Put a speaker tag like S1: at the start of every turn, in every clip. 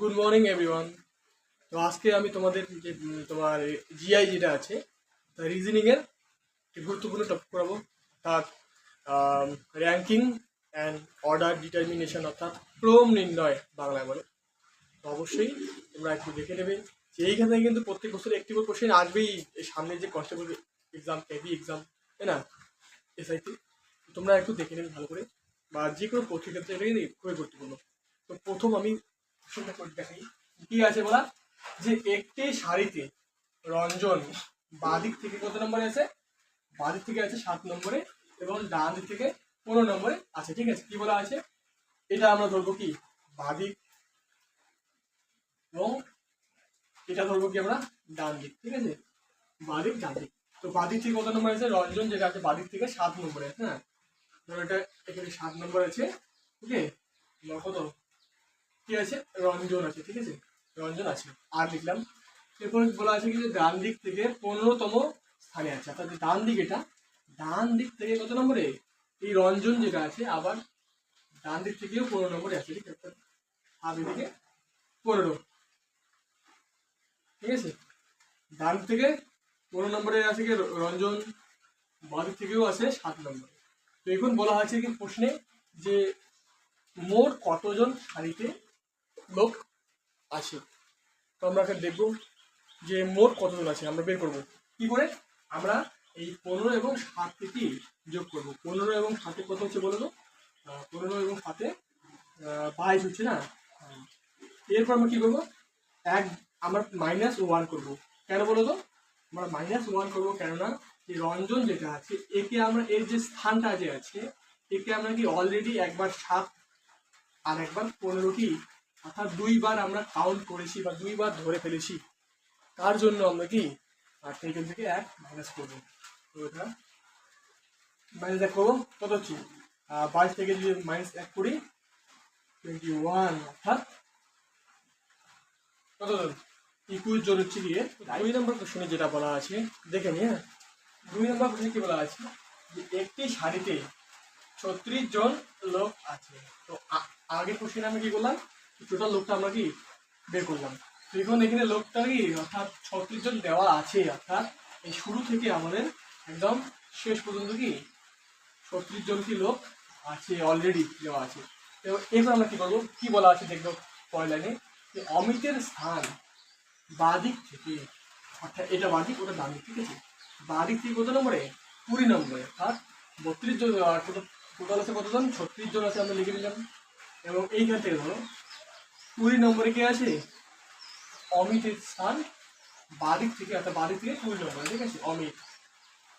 S1: Good morning everyone তো আজকে আমি তোমাদের যে তোমার জিআই যেটা আছে তা রিজনিংয়ের গুরুত্বপূর্ণ টপিক করাবো তার র্যাঙ্কিং অ্যান্ড অর্ডার ডিটারমিনেশন অর্থাৎ ক্রম নির্ণয় বাংলায় বলে তো অবশ্যই তোমরা একটু দেখে নেবে যে এইখানে কিন্তু প্রত্যেক বছর একটি করে কোশ্চেন আসবেই সামনে যে কনস্টেবল এক্সাম কেভি এক্সাম তাই না এসআইটি তোমরা একটু দেখে নেবে ভালো করে বা যে কোনো পত্রিকা থেকে খুবই গুরুত্বপূর্ণ তো প্রথম আমি সুন্দর কি আছে বলা যে একটি শাড়িতে রঞ্জন বাদিক থেকে কত নম্বরে আছে বাদিক থেকে আছে সাত নম্বরে এবং ডান দিক থেকে পনেরো নম্বরে আছে ঠিক আছে কি বলা আছে এটা আমরা ধরবো কি বাদিক এবং এটা ধরবো কি আমরা ডান দিক ঠিক আছে বাদিক ডান দিক তো বাদিক থেকে কত নম্বর আছে রঞ্জন যেটা আছে বাদিক থেকে সাত নম্বরে হ্যাঁ ধরো এটা এখানে সাত নম্বর আছে ওকে কত কি আছে রঞ্জন আছে ঠিক আছে রঞ্জন আছে আর লিখলাম এরপর বলা আছে কি যে ডান দিক থেকে পনেরোতম স্থানে আছে অর্থাৎ ডান দিক এটা ডান দিক থেকে কত নম্বরে এই রঞ্জন যেটা আছে আবার ডান দিক থেকেও পনেরো নম্বরে আছে ঠিক আছে আর এদিকে পনেরো ঠিক আছে ডান থেকে পনেরো নম্বরে আছে কি রঞ্জন বাদিক থেকেও আছে সাত নম্বরে তো এখন বলা হয়েছে কি প্রশ্নে যে মোট কতজন শাড়িতে লোক আছে তো আমরা এখন দেখবো যে মোট কতজন আছে আমরা বের করব কি করে আমরা এই পনেরো এবং সাতটি যোগ করব পনেরো এবং সাতে কত হচ্ছে বলো তো পনেরো এবং সাতে বাইশ হচ্ছে না এরপর আমরা কি করবো এক আমরা মাইনাস ওয়ান করবো কেন বলো তো আমরা মাইনাস ওয়ান করবো কেননা এই রঞ্জন যেটা আছে একে আমরা এর যে স্থানটা যে আছে একে আমরা কি অলরেডি একবার সাত আর একবার পনেরো কি অর্থাৎ দুইবার আমরা কাউন্ট করেছি বা দুইবার ধরে ফেলেছি তার জন্য আমরা কি আর থেকে এক মাইনাস করবো তো মাইনাস এক করবো কত হচ্ছে বাইশ থেকে যদি মাইনাস এক করি টোয়েন্টি ওয়ান অর্থাৎ কত ইকুইজ জোর হচ্ছে গিয়ে দুই নম্বর প্রশ্নে যেটা বলা আছে দেখে নিয়ে দুই নম্বর প্রশ্নে কি বলা আছে যে একটি শাড়িতে ছত্রিশ জন লোক আছে তো আগের প্রশ্নে আমি কি বললাম টোটাল লোকটা আমরা কি বের করলাম তো এখন এখানে লোকটা কি অর্থাৎ ছত্রিশ জন দেওয়া আছে অর্থাৎ এই শুরু থেকে আমাদের একদম শেষ পর্যন্ত কি ছত্রিশ জন কি লোক আছে অলরেডি দেওয়া আছে এবং এরপর আমরা কি করবো কি বলা আছে দেখবো পয়লাইনে লাইনে যে অমিতের স্থান বাদিক থেকে অর্থাৎ এটা বাদিক ওটা দাম ঠিক আছে বাদিক থেকে কত নম্বরে কুড়ি নম্বরে অর্থাৎ বত্রিশ জন টোটাল আছে কতজন ছত্রিশ জন আছে আমরা লিখে নিলাম এবং এইখান থেকে ধরো কুড়ি নম্বরে কে আছে অমিতের স্থান বাড়ির থেকে অর্থাৎ বাড়ি থেকে কুড়ি নম্বরে ঠিক আছে অমিত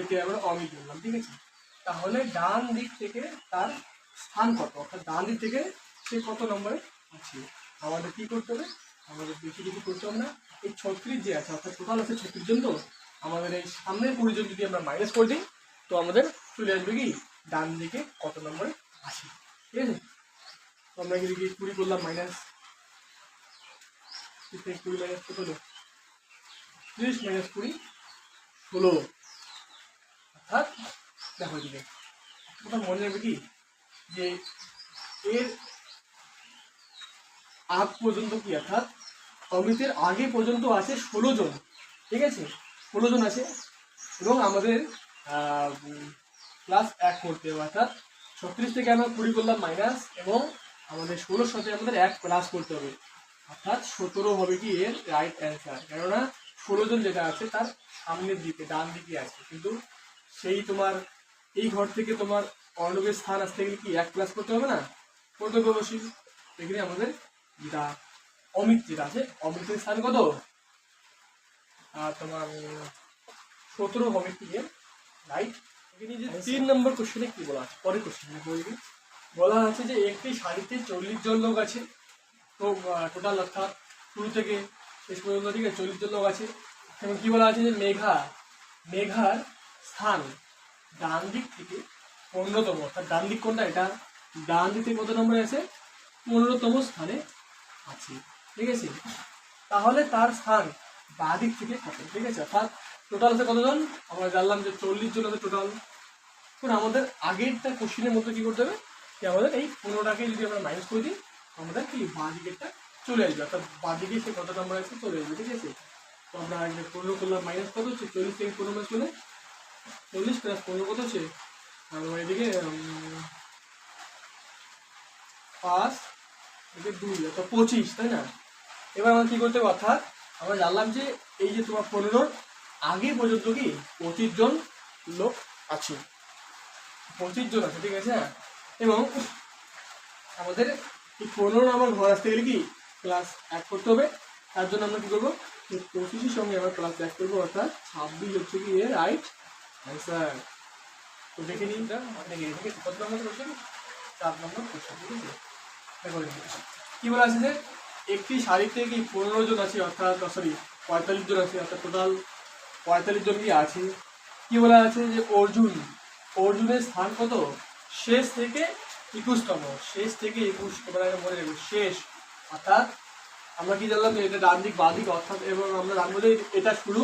S1: এতে আমরা অমিত বললাম ঠিক আছে তাহলে ডান দিক থেকে তার স্থান কত অর্থাৎ ডান দিক থেকে সে কত নম্বরে আছে আমাদের কী করতে হবে আমাদের বেশি কিছু করতে হবে না এই ছত্রিশ যে আছে অর্থাৎ টোটাল আছে ছত্রিশ জন তো আমাদের এই সামনের কুড়ি জন যদি আমরা মাইনাস করে দিই তো আমাদের চলে আসবে কি ডান দিকে কত নম্বরে আছে ঠিক আছে তো আমরা কি কুড়ি করলাম মাইনাস কুড়ি মাইনাস কত হলো ত্রিশ মাইনাস কুড়ি ষোলো অর্থাৎ দেখো দিবে কথা মনে রাখবে কি যে এর আগ পর্যন্ত কি অর্থাৎ অমৃতের আগে পর্যন্ত আছে ষোলো জন ঠিক আছে ষোলো জন আছে এবং আমাদের প্লাস এক করতে হবে অর্থাৎ ছত্রিশ থেকে আমরা কুড়ি করলাম মাইনাস এবং আমাদের ষোলোর সাথে আমাদের এক প্লাস করতে হবে অর্থাৎ সতেরো হবে কি এর রাইট অ্যান্সার কেননা ষোলো জন যেটা আছে তার সামনের দিকে ডান দিকে আছে কিন্তু সেই তোমার এই ঘর থেকে তোমার অর্ণবের স্থান আসতে গেলে কি এক প্লাস করতে হবে না প্রত্যক্ষবশী এখানে আমাদের যেটা অমিত যেটা আছে অমিতের স্থান কত আর তোমার সতেরো হবে কি এর রাইট তিন নম্বর কোশ্চেনে কি বলা আছে পরের কোশ্চেন বলা আছে যে একটি শাড়িতে চল্লিশ জন লোক আছে তো টোটাল অর্থাৎ শুরু থেকে শেষ পর্যন্ত ঠিক আছে চল্লিশ জন লোক আছে এবং কী বলা আছে যে মেঘা মেঘার স্থান ডান দিক থেকে পনেরোতম অর্থাৎ ডান দিক কোনটা এটা ডান দিক থেকে কত নম্বরে আছে পনেরোতম স্থানে আছে ঠিক আছে তাহলে তার স্থান বাঁ দিক থেকে কত ঠিক আছে অর্থাৎ টোটাল আছে কতজন আমরা জানলাম যে চল্লিশ জন আছে টোটাল এখন আমাদের আগেরটা কোশ্চিনের মধ্যে কী করতে হবে যে আমাদের এই পনেরোটাকে যদি আমরা মাইনাস করে দিই আমাদের কি বাঁ চলে আসবে অর্থাৎ বাঁ দিকে সে কত নাম্বার আছে চলে আসবে ঠিক আছে তো আমরা আগে পনেরো করলাম মাইনাস কত হচ্ছে চল্লিশ থেকে পনেরো মাস মানে চল্লিশ প্লাস পনেরো কত হচ্ছে আমরা এদিকে পাঁচ এদিকে দুই অর্থাৎ পঁচিশ তাই না এবার আমরা কী করতে হবে অর্থাৎ আমরা জানলাম যে এই যে তোমার পনেরোর আগে পর্যন্ত কি পঁচিশ জন লোক আছে পঁচিশ জন আছে ঠিক আছে হ্যাঁ। এবং আমাদের পনেরো আমার ঘর আসতে গেলে কি ক্লাস অ্যাড করতে হবে তার জন্য আমরা কী করবো পঁচিশের সঙ্গে আবার ক্লাস অ্যাড করবো অর্থাৎ ছাব্বিশ হচ্ছে কি এর রাইট অ্যান্সার তো দেখে নিন কত নম্বর কোশ্চেন নম্বর কোশ্চেন ঠিক আছে কী আছে যে একটি শাড়িতে কি পনেরো জন আছে অর্থাৎ সরি পঁয়তাল্লিশ জন আছে অর্থাৎ টোটাল পঁয়তাল্লিশ জন কি আছে কি বলা আছে যে অর্জুন অর্জুনের স্থান কত শেষ থেকে একুশতম শেষ থেকে একুশ তোমরা এটা মনে রেখো শেষ অর্থাৎ আমরা কি জানলাম এটা ডান দিক বাঁ অর্থাৎ এবং আমরা জানবো যে এটা শুরু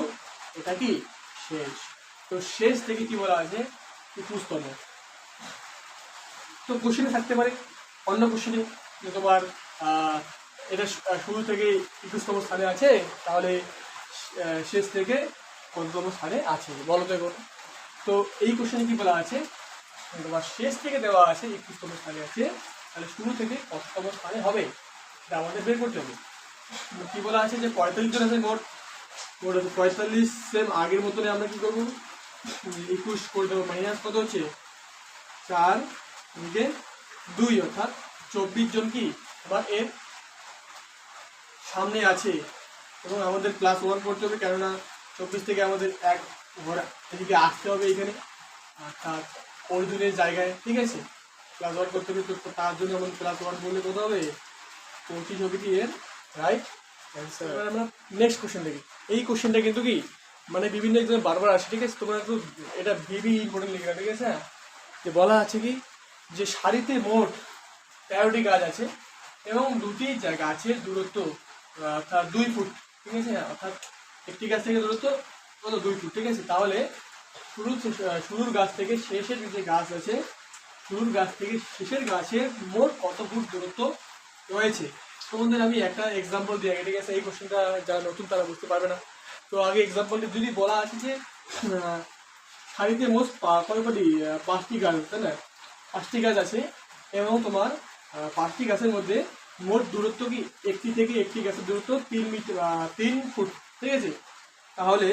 S1: এটা কি শেষ তো শেষ থেকে কি বলা আছে একুশতম তো কোশ্চেনে থাকতে পারে অন্য কোশ্চেনে যে তোমার এটা শুরু থেকে একুশতম স্থানে আছে তাহলে শেষ থেকে কততম স্থানে আছে বলো তো তো এই কোশ্চেনে কি বলা আছে তোমার শেষ থেকে দেওয়া আছে একত্রিশতম স্থানে আছে তাহলে শুরু থেকে কততম স্থানে হবে এটা আমাদের বের করতে হবে কী বলা আছে যে পঁয়তাল্লিশ জন আছে মোট মোট আছে পঁয়তাল্লিশ সেম আগের মতনে আমরা কী করবো একুশ করে দেবো মাইনাস কত হচ্ছে চার দিকে দুই অর্থাৎ চব্বিশ জন কি আবার এর সামনে আছে এবং আমাদের প্লাস ওয়ান করতে হবে কেননা চব্বিশ থেকে আমাদের এক ঘোরা এদিকে আসতে হবে এখানে অর্থাৎ অর্জুনের জায়গায় ঠিক আছে ক্লাস ওয়ান করতে হবে তো তার জন্য আমার ক্লাস ওয়ান বললে কত হবে পঁচিশ হবে কি এর রাইট আমরা নেক্সট কোশ্চেন দেখি এই কোশ্চেনটা কিন্তু কি মানে বিভিন্ন একজন বারবার আসে ঠিক আছে তোমরা তো এটা ভেবি ইম্পর্টেন্ট লিখে ঠিক আছে যে বলা আছে কি যে সারিতে মোট তেরোটি গাছ আছে এবং দুটি গাছের দূরত্ব অর্থাৎ দুই ফুট ঠিক আছে অর্থাৎ একটি গাছ থেকে দূরত্ব কত দুই ফুট ঠিক আছে তাহলে শুরু শুরুর গাছ থেকে শেষের যে গাছ আছে শুরুর গাছ থেকে শেষের গাছে মোট কত ফুট দূরত্ব রয়েছে তোমাদের আমি একটা এক্সাম্পল দিই ঠিক আছে এই কোশ্চেনটা যারা নতুন তারা বুঝতে পারবে না তো আগে এক্সাম্পলটা যদি বলা আছে যে শাড়িতে মোট কয়টি পাঁচটি গাছ তাই না পাঁচটি গাছ আছে এবং তোমার পাঁচটি গাছের মধ্যে মোট দূরত্ব কি একটি থেকে একটি গাছের দূরত্ব তিন মিটার তিন ফুট ঠিক আছে তাহলে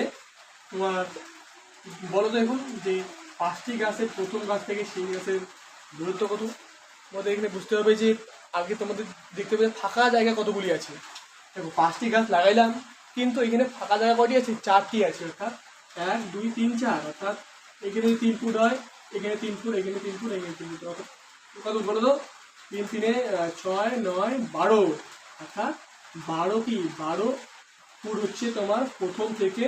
S1: তোমার বলো তো যে পাঁচটি গাছের প্রথম গাছ থেকে সেই গাছের দূরত্ব কত তোমাদের এখানে বুঝতে হবে যে আগে তোমাদের দেখতে হবে ফাঁকা জায়গা কতগুলি আছে দেখো পাঁচটি গাছ লাগাইলাম কিন্তু এখানে ফাঁকা জায়গা কটি আছে চারটি আছে অর্থাৎ এক দুই তিন চার অর্থাৎ এখানে তিন ফুট হয় এখানে তিন ফুট এখানে তিন ফুট এখানে তিন ফুট কত বলো তো তিন তিনে ছয় নয় বারো অর্থাৎ বারো কি বারো ফুট হচ্ছে তোমার প্রথম থেকে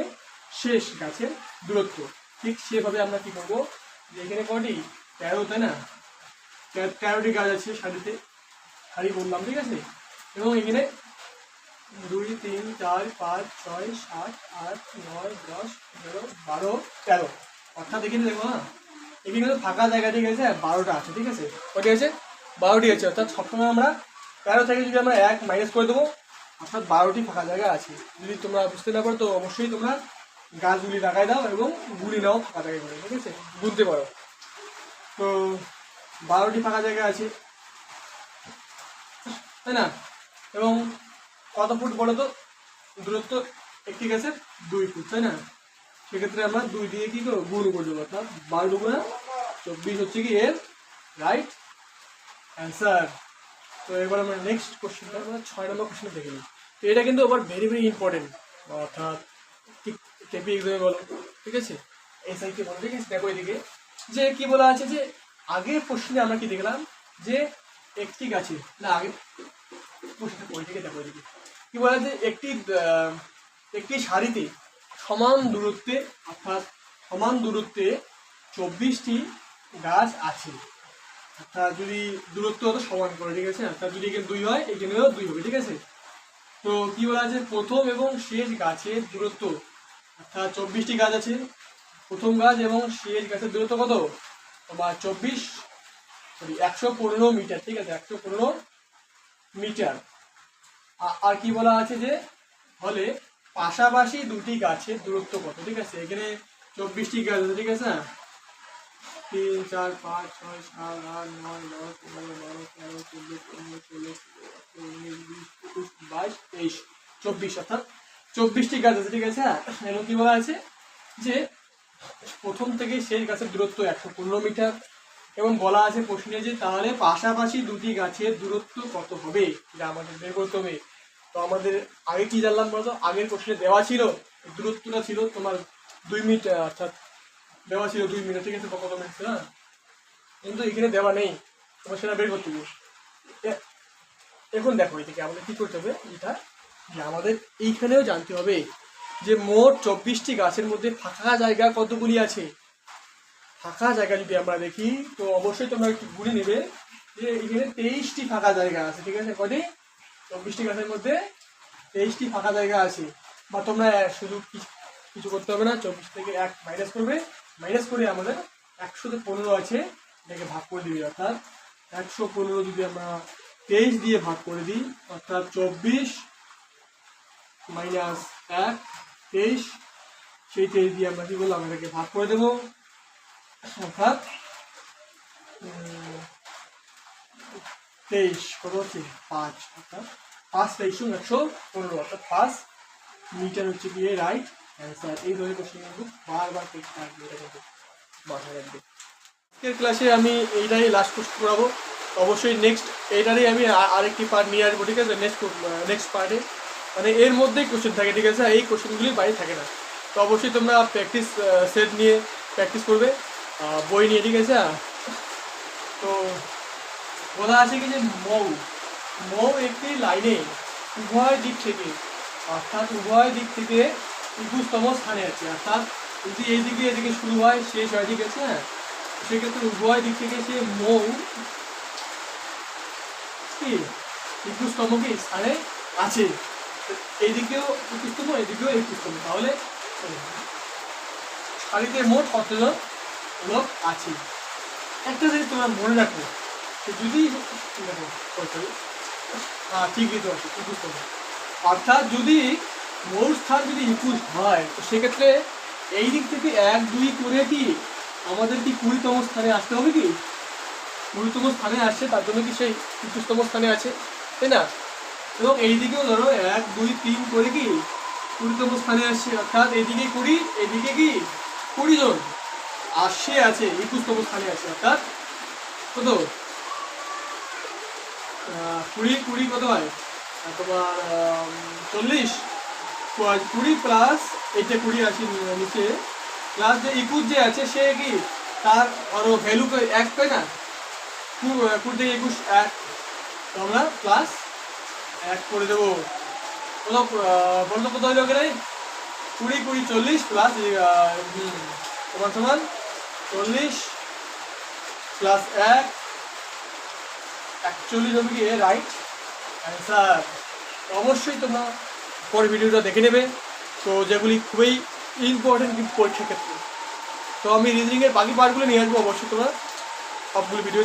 S1: শেষ গাছের দূরত্ব ঠিক সেভাবে আমরা কি করবো যে এখানে কটি তেরো তাই না তেরোটি গাছ আছে শাড়িতে শাড়ি বললাম ঠিক আছে এবং এখানে দুই তিন চার পাঁচ ছয় সাত আট নয় দশ এগারো বারো তেরো অর্থাৎ এখানে দেখো না হ্যাঁ? এখানে কিন্তু ফাঁকা জায়গা ঠিক আছে বারোটা আছে ঠিক আছে কটি আছে বারোটি আছে অর্থাৎ সবসময় আমরা তেরো থেকে যদি আমরা এক মাইনাস করে দেবো অর্থাৎ বারোটি ফাঁকা জায়গা আছে যদি তোমরা বুঝতে না পারো তো অবশ্যই তোমরা গাছগুলি লাগাই দাও এবং গুলি নাও ফাঁকা জায়গায় করে ঠিক আছে বুঝতে পারো তো বারোটি ফাঁকা জায়গা আছে তাই না এবং কত ফুট বলো তো দূরত্ব একটি গাছের দুই ফুট তাই না সেক্ষেত্রে আমরা দুই দিয়ে কি করবো গুরু করে দেবো অর্থাৎ বারো দুগুণা চব্বিশ হচ্ছে কি এর রাইট অ্যান্সার তো এবার আমরা নেক্সট কোশ্চেনটা আমরা ছয় নম্বর কোশ্চেনটা দেখে নিই তো এটা কিন্তু আবার ভেরি ভেরি ইম্পর্টেন্ট অর্থাৎ ঠিক কেপি এক্সামে বলো ঠিক আছে এসআইকে বলো ঠিক আছে দেখো এদিকে যে কি বলা আছে যে আগের প্রশ্নে আমরা কি দেখলাম যে একটি গাছে না আগে প্রশ্নটা পড়ে থেকে দেখো এদিকে কি বলা যে একটি একটি সারিতে সমান দূরত্বে অর্থাৎ সমান দূরত্বে চব্বিশটি গাছ আছে অর্থাৎ যদি দূরত্ব হতো সমান করে ঠিক আছে অর্থাৎ যদি এখানে দুই হয় এখানেও দুই হবে ঠিক আছে তো কি বলা আছে প্রথম এবং শেষ গাছের দূরত্ব অর্থাৎ আচ্ছা, চব্বিশটি গাছ আছে প্রথম গাছ এবং শেষ গাছের দূরত্ব কত তোমার চব্বিশ সরি একশো পনেরো মিটার ঠিক আছে একশো পনেরো মিটার আর কি বলা আছে যে হলে পাশাপাশি দুটি গাছের দূরত্ব কত ঠিক আছে এখানে চব্বিশটি গাছ আছে ঠিক আছে তিন চার পাঁচ ছয় সাত আট নয় দশ এগারো বারো তেরো চোদ্দো পনেরো ষোলো উনিশ বিশ একুশ বাইশ তেইশ চব্বিশ অর্থাৎ চব্বিশটি গাছ আছে ঠিক আছে এবং কি বলা আছে যে প্রথম থেকে শেষ গাছের দূরত্ব একশো পনেরো মিটার এবং বলা আছে প্রশ্নে যে তাহলে পাশাপাশি দুটি গাছের দূরত্ব কত হবে যা আমাদের বের করতে হবে তো আমাদের আগে কি জানলাম বলতো আগের প্রশ্নে দেওয়া ছিল দূরত্বটা ছিল তোমার দুই মিনিট অর্থাৎ দেওয়া ছিল দুই মিনিট ঠিক আছে কত মিনিট ছিল না কিন্তু এখানে দেওয়া নেই তোমার সেটা বের করতে হবে এখন দেখো এটাকে আমাদের কী করতে হবে এটা যে আমাদের এইখানেও জানতে হবে যে মোট চব্বিশটি গাছের মধ্যে ফাঁকা জায়গা কতগুলি আছে ফাঁকা জায়গা যদি আমরা দেখি তো অবশ্যই তোমরা একটু ঘুরে নেবে যে এখানে তেইশটি ফাঁকা জায়গা আছে ঠিক আছে কটি চব্বিশটি গাছের মধ্যে তেইশটি ফাঁকা জায়গা আছে বা তোমরা শুধু কিছু করতে হবে না চব্বিশ থেকে এক মাইনাস করবে মাইনাস করে আমাদের একশোতে পনেরো আছে এটাকে ভাগ করে দিবি অর্থাৎ একশো পনেরো যদি আমরা তেইশ দিয়ে ভাগ করে দিই অর্থাৎ চব্বিশ মাইনাস এক তেইশ সেই তেইশ দিয়ে আমরা কী করলাম এটাকে ভাগ করে দেবো অর্থাৎ তেইশ কত হচ্ছে পাঁচ অর্থাৎ পাঁচ তেইশ একশো পনেরো অর্থাৎ পাঁচ মিটার হচ্ছে গিয়ে রাইট অ্যান্সার এই ধরনের কোশ্চেন কিন্তু বারবার করতে কিন্তু মাথায় রাখবে আজকের ক্লাসে আমি এইটাই লাস্ট কোর্স করাবো অবশ্যই নেক্সট এইটারই আমি আরেকটি পার্ট নিয়ে আসবো ঠিক আছে নেক্সট নেক্সট পার্টে মানে এর মধ্যেই কোশ্চেন থাকে ঠিক আছে এই কোশ্চেনগুলি বাইরে থাকে না তো অবশ্যই তোমরা প্র্যাকটিস সেট নিয়ে প্র্যাকটিস করবে বই নিয়ে ঠিক আছে তো বলা আছে কি যে মৌ মৌ একটি লাইনে উভয় দিক থেকে অর্থাৎ উভয় দিক থেকে একুশতম স্থানে আছে অর্থাৎ যদি এই দিকে এদিকে শুরু হয় শেষ হয় ঠিক আছে সেক্ষেত্রে উভয় দিক থেকে সে মৌ কি একুশতম কি স্থানে আছে এইদিকেও একুশ তম এদিকেও একুশ তম তাহলে শাড়িতে মোট কতজন লোক আছে একটা জিনিস তোমরা মনে রাখো যদি দেখো হ্যাঁ ঠিকই তো আছে একুশ অর্থাৎ যদি মূল স্থান যদি একুশ হয় তো সেক্ষেত্রে এই দিক থেকে এক দুই করে কি আমাদের কি কুড়িতম স্থানে আসতে হবে কি কুড়িতম স্থানে আসছে তার জন্য কি সেই একুশতম স্থানে আছে তাই না এবং এইদিকেও ধরো এক দুই তিন করে কি কুড়িতম স্থানে আসছে অর্থাৎ এইদিকে কুড়ি এদিকে কি কুড়ি জন আর সে আছে একুশতম স্থানে আছে অর্থাৎ কত কুড়ি কুড়ি কত হয় তোমার চল্লিশ কুড়ি প্লাস যে কুড়ি আছে নিচে প্লাস যে একুশ যে আছে সে কি তার আরো ভ্যালু এক পায় না কুড়ি থেকে একুশ এক আমরা প্লাস এক করে দেবো কত বলতো কত হইলো এখানে কুড়ি কুড়ি চল্লিশ প্লাস সমান সমান চল্লিশ প্লাস এক একচল্লিশ হবে কি রাইট অ্যান্সার অবশ্যই তোমরা পরে ভিডিওটা দেখে নেবে তো যেগুলি খুবই ইম্পর্টেন্ট কিন্তু পরীক্ষার ক্ষেত্রে তো আমি রিজনিংয়ের বাকি পার্টগুলো নিয়ে আসবো অবশ্যই তোমরা সবগুলো ভিডিও